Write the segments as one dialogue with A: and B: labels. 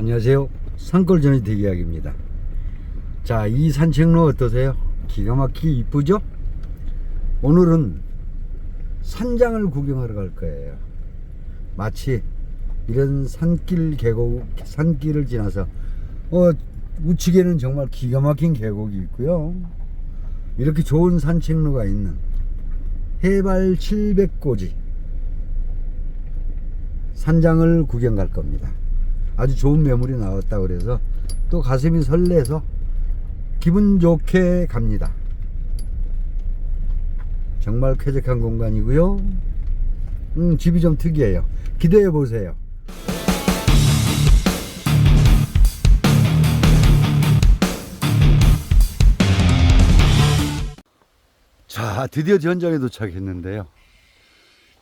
A: 안녕하세요. 산골전의 대기약입니다. 자, 이 산책로 어떠세요? 기가 막히게 이쁘죠? 오늘은 산장을 구경하러 갈 거예요. 마치 이런 산길 계곡, 산길을 지나서, 어, 우측에는 정말 기가 막힌 계곡이 있고요. 이렇게 좋은 산책로가 있는 해발 700고지 산장을 구경 갈 겁니다. 아주 좋은 매물이 나왔다 그래서 또 가슴이 설레서 기분 좋게 갑니다. 정말 쾌적한 공간이고요. 음, 집이 좀 특이해요. 기대해 보세요. 자, 드디어 전장에 도착했는데요.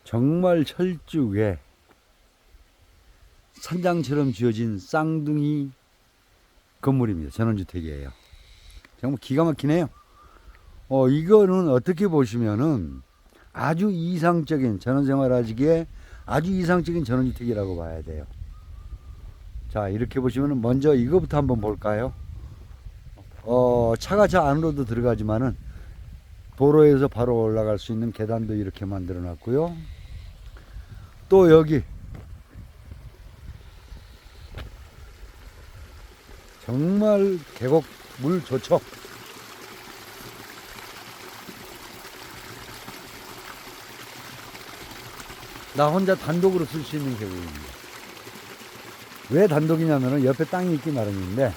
A: 정말 철쭉에 산장처럼 지어진 쌍둥이 건물입니다. 전원주택이에요. 정말 기가 막히네요. 어, 이거는 어떻게 보시면은 아주 이상적인 전원생활 하기에 아주 이상적인 전원주택이라고 봐야 돼요. 자, 이렇게 보시면은 먼저 이거부터 한번 볼까요? 어, 차가 저 안으로도 들어가지만은 도로에서 바로 올라갈 수 있는 계단도 이렇게 만들어 놨고요. 또 여기 정말 계곡 물 좋죠. 나 혼자 단독으로 쓸 수 있는 계곡입니다. 왜 단독이냐면은 옆에 땅이 있기 마련인데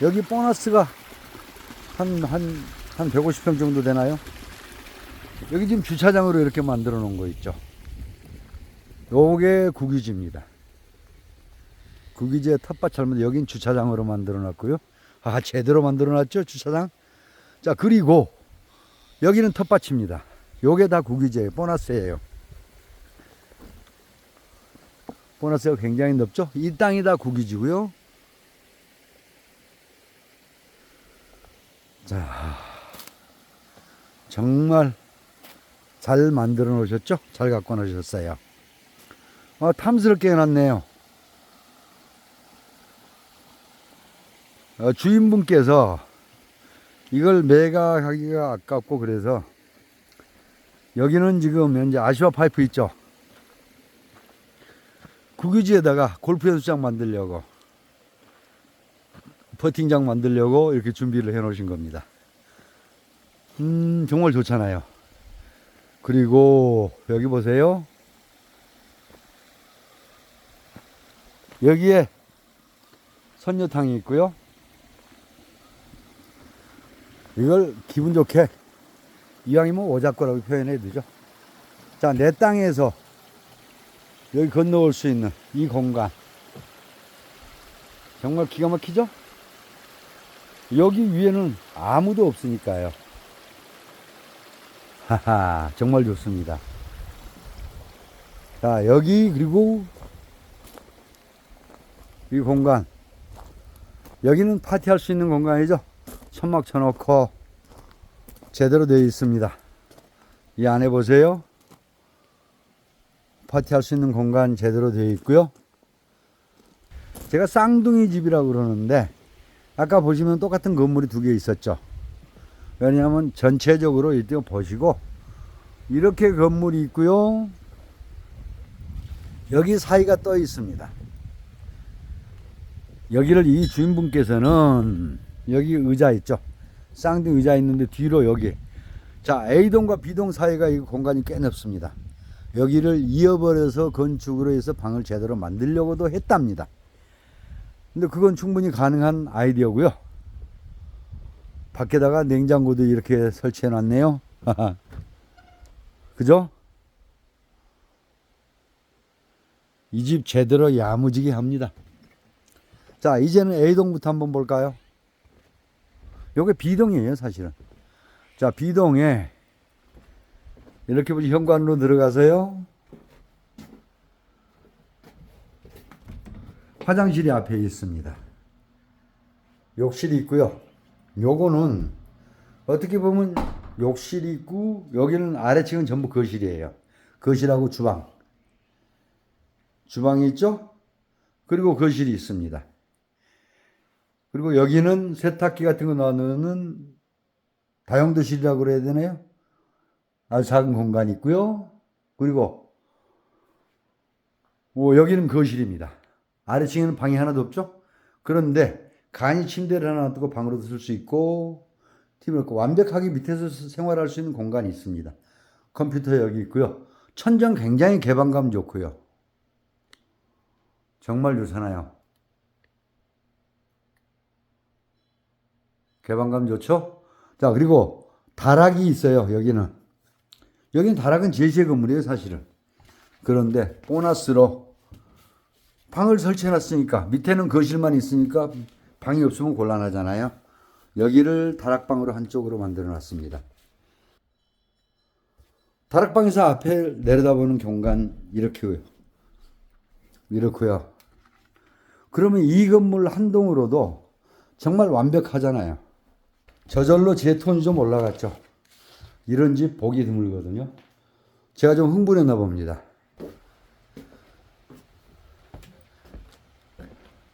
A: 여기 보너스가 한, 한, 한 150평 정도 되나요? 여기 지금 주차장으로 이렇게 만들어 놓은 거 있죠. 요게 국유지입니다. 국유지의 텃밭처럼 여긴 주차장으로 만들어 놨고요. 아, 제대로 만들어 놨죠, 주차장? 자, 그리고 여기는 텃밭입니다. 요게 다 국유지예요. 보너스예요. 보너스가 굉장히 넓죠? 이 땅이 다 국유지고요. 자, 정말 잘 만들어 놓으셨죠? 잘 갖고 놓으셨어요. 어, 탐스럽게 해놨네요. 어, 주인분께서 이걸 매각하기가 아깝고 그래서 여기는 지금 현재 아시아 파이프 있죠? 국유지에다가 골프 연습장 만들려고 퍼팅장 만들려고 이렇게 준비를 해 놓으신 겁니다. 음, 정말 좋잖아요. 그리고 여기 보세요. 여기에 선녀탕이 있고요. 이걸 기분 좋게 이왕이면 오작거라고 표현해 되죠. 자, 내 땅에서 여기 건너올 수 있는 이 공간. 정말 기가 막히죠? 여기 위에는 아무도 없으니까요. 하하, 정말 좋습니다. 자, 여기, 그리고 이 공간. 여기는 파티할 수 있는 공간이죠. 천막 쳐놓고 제대로 되어 있습니다. 이 안에 보세요. 파티할 수 있는 공간 제대로 되어 있고요. 제가 쌍둥이 집이라고 그러는데 아까 보시면 똑같은 건물이 두 개 있었죠. 왜냐하면 전체적으로 이때 보시고 이렇게 건물이 있고요. 여기 사이가 떠 있습니다. 여기를 이 주인분께서는 여기 의자 있죠. 쌍둥이 의자 있는데 뒤로 여기. 자, A동과 B동 사이가 이 공간이 꽤 넓습니다. 여기를 이어버려서 건축으로 해서 방을 제대로 만들려고도 했답니다. 근데 그건 충분히 가능한 아이디어고요. 밖에다가 냉장고도 이렇게 설치해 놨네요. 그죠? 이 집 제대로 야무지게 합니다. 자, 이제는 A동부터 한번 볼까요? 요게 B동이에요, 사실은. 자, B동에 이렇게 보시 현관으로 들어가서요. 화장실이 앞에 있습니다. 욕실이 있고요. 요거는 어떻게 보면 욕실이 있고 여기는 아래층은 전부 거실이에요. 거실하고 주방. 주방이 있죠? 그리고 거실이 있습니다. 그리고 여기는 세탁기 같은 거 놔놓는 다용도실이라고 그래야 되나요? 아주 작은 공간이 있고요. 그리고 뭐 여기는 거실입니다. 아래층에는 방이 하나도 없죠. 그런데 간이 침대를 하나 놔두고 방으로도 쓸 수 있고 TV를 있고 완벽하게 밑에서 생활할 수 있는 공간이 있습니다. 컴퓨터 여기 있고요. 천장 굉장히 개방감 좋고요. 정말 유사나요. 개방감 좋죠? 자, 그리고 다락이 있어요, 여기는. 여기는 다락은 제시의 건물이에요, 사실은. 그런데 보너스로 방을 설치해 놨으니까 밑에는 거실만 있으니까 방이 없으면 곤란하잖아요. 여기를 다락방으로 한쪽으로 만들어 놨습니다. 다락방에서 앞에 내려다보는 경관 이렇게요. 이렇고요. 그러면 이 건물 한 동으로도 정말 완벽하잖아요. 저절로 제 톤이 좀 올라갔죠. 이런 집 보기 드물거든요. 제가 좀 흥분했나 봅니다.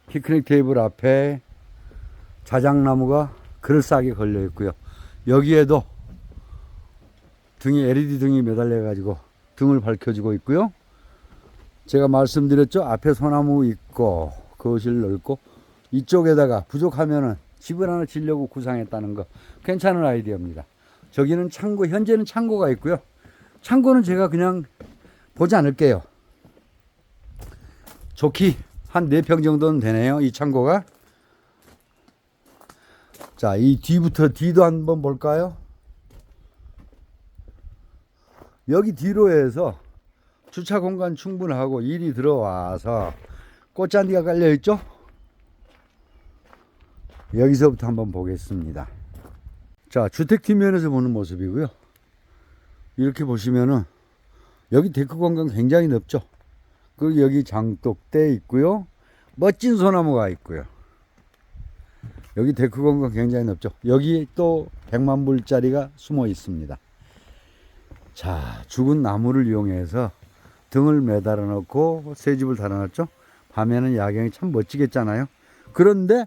A: 피크닉 테이블 앞에 자작나무가 그럴싸하게 걸려 있고요. 여기에도 등이 LED 등이 매달려 가지고 등을 밝혀주고 있고요. 제가 말씀드렸죠. 앞에 소나무 있고 거실 넓고 이쪽에다가 부족하면은 집을 하나 지려고 구상했다는 거 괜찮은 아이디어입니다. 저기는 창고 현재는 창고가 있고요. 창고는 제가 그냥 보지 않을게요. 좋기 한 4평 정도는 되네요. 이 창고가. 자, 이 뒤부터 뒤도 한번 볼까요? 여기 뒤로 해서 주차 공간 충분하고 일이 들어와서 꽃잔디가 깔려 있죠? 여기서부터 한번 보겠습니다. 자, 주택 뒷면에서 보는 모습이고요. 이렇게 보시면은 여기 데크 공간 굉장히 넓죠? 그리고 여기 장독대 있고요. 멋진 소나무가 있고요. 여기 데크 공간 굉장히 넓죠? 여기 또 100만 불짜리가 숨어 있습니다. 자, 죽은 나무를 이용해서 등을 매달아 놓고 새 집을 달아놨죠? 밤에는 야경이 참 멋지겠잖아요. 그런데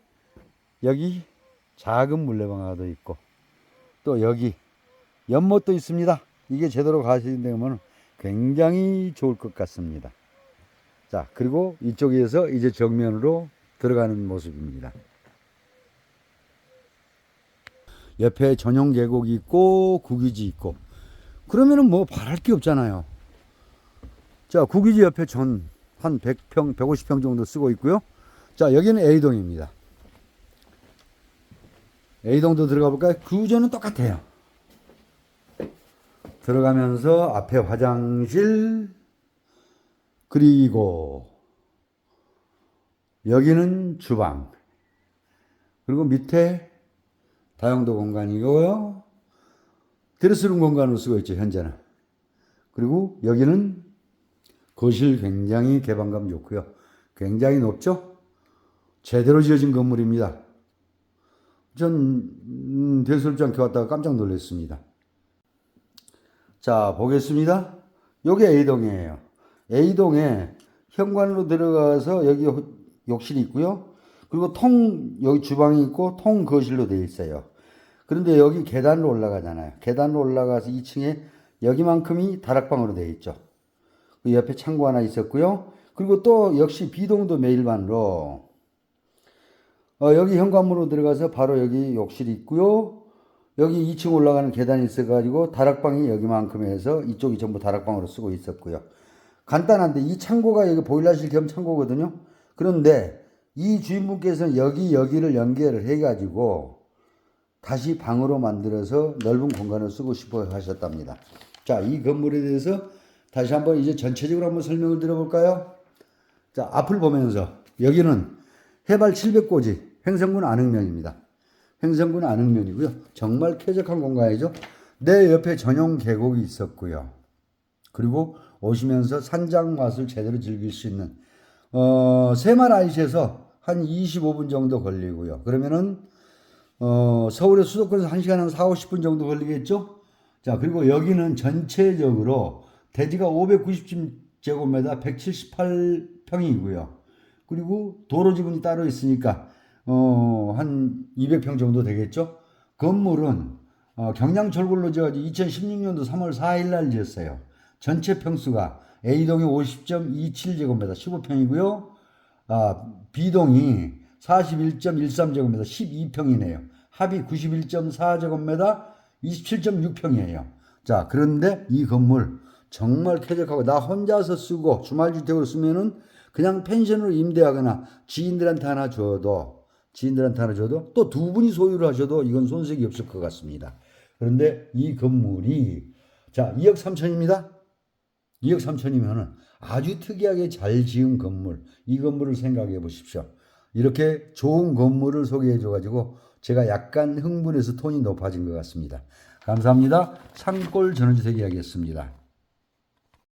A: 여기 작은 물레방아도 있고 또 여기 연못도 있습니다. 이게 제대로 가시면 굉장히 좋을 것 같습니다. 자, 그리고 이쪽에서 이제 정면으로 들어가는 모습입니다. 옆에 전용 계곡이 있고 구기지 있고 그러면은 뭐 바랄 게 없잖아요. 자, 구기지 옆에 전 한 100평, 150평 정도 쓰고 있고요. 자, 여기는 A동입니다. A동도 들어가 볼까요? 구조는 똑같아요. 들어가면서 앞에 화장실, 그리고 여기는 주방, 그리고 밑에 다용도 공간이고요. 드레스룸 공간으로 쓰고 있죠, 현재는. 그리고 여기는 거실 굉장히 개방감 좋고요. 굉장히 높죠? 제대로 지어진 건물입니다. 전 음, 대수롭지 않게 왔다가 깜짝 놀랐습니다. 자, 보겠습니다. 요게 A동이에요. A동에 현관으로 들어가서 여기 욕실이 있고요. 그리고 통 여기 주방이 있고 통 거실로 되어 있어요. 그런데 여기 계단으로 올라가잖아요. 계단으로 올라가서 2층에 여기만큼이 다락방으로 되어 있죠. 그 옆에 창고 하나 있었고요. 그리고 또 역시 B동도 매일반으로 어, 여기 현관문으로 들어가서 바로 여기 욕실이 있고요. 여기 2층 올라가는 계단이 있어가지고 다락방이 여기만큼 해서 이쪽이 전부 다락방으로 쓰고 있었고요. 간단한데 이 창고가 여기 보일러실 겸 창고거든요. 그런데 이 주인분께서는 여기 여기를 연결을 해가지고 다시 방으로 만들어서 넓은 공간을 쓰고 싶어 하셨답니다. 자, 이 건물에 대해서 다시 한번 이제 전체적으로 한번 설명을 드려볼까요? 자, 앞을 보면서 여기는 해발 700고지 횡성군 안흥면입니다. 횡성군 안흥면이고요. 정말 쾌적한 공간이죠. 내 옆에 전용 계곡이 있었고요. 그리고 오시면서 산장 맛을 제대로 즐길 수 있는 어, 세마라이시에서 한 25분 정도 걸리고요. 그러면은 어, 서울의 수도권에서 1시간 한 4, 50분 정도 걸리겠죠? 자, 그리고 여기는 전체적으로 대지가 590제곱미터 178평이고요. 그리고 도로 지분이 따로 있으니까 어, 한 200평 정도 되겠죠? 건물은 어, 경량철골로 지어가지고 2016년도 3월 4일 날 지었어요. 전체 평수가 A동이 50.27제곱미터 15평이고요. 아, B동이 41.13제곱미터 12평이네요. 합이 91.4제곱미터 27.6평이에요. 자, 그런데 이 건물 정말 쾌적하고 나 혼자서 쓰고 주말주택으로 쓰면은 그냥 펜션으로 임대하거나 지인들한테 하나 줘도 지인들한테 하나 줘도 또 두 분이 소유를 하셔도 이건 손색이 없을 것 같습니다. 그런데 이 건물이 자 2억 3천입니다. 2억 3천이면은 아주 특이하게 잘 지은 건물 이 건물을 생각해 보십시오. 이렇게 좋은 건물을 소개해 줘가지고 제가 약간 흥분해서 톤이 높아진 것 같습니다. 감사합니다. 산골 전원주택 이야기였습니다.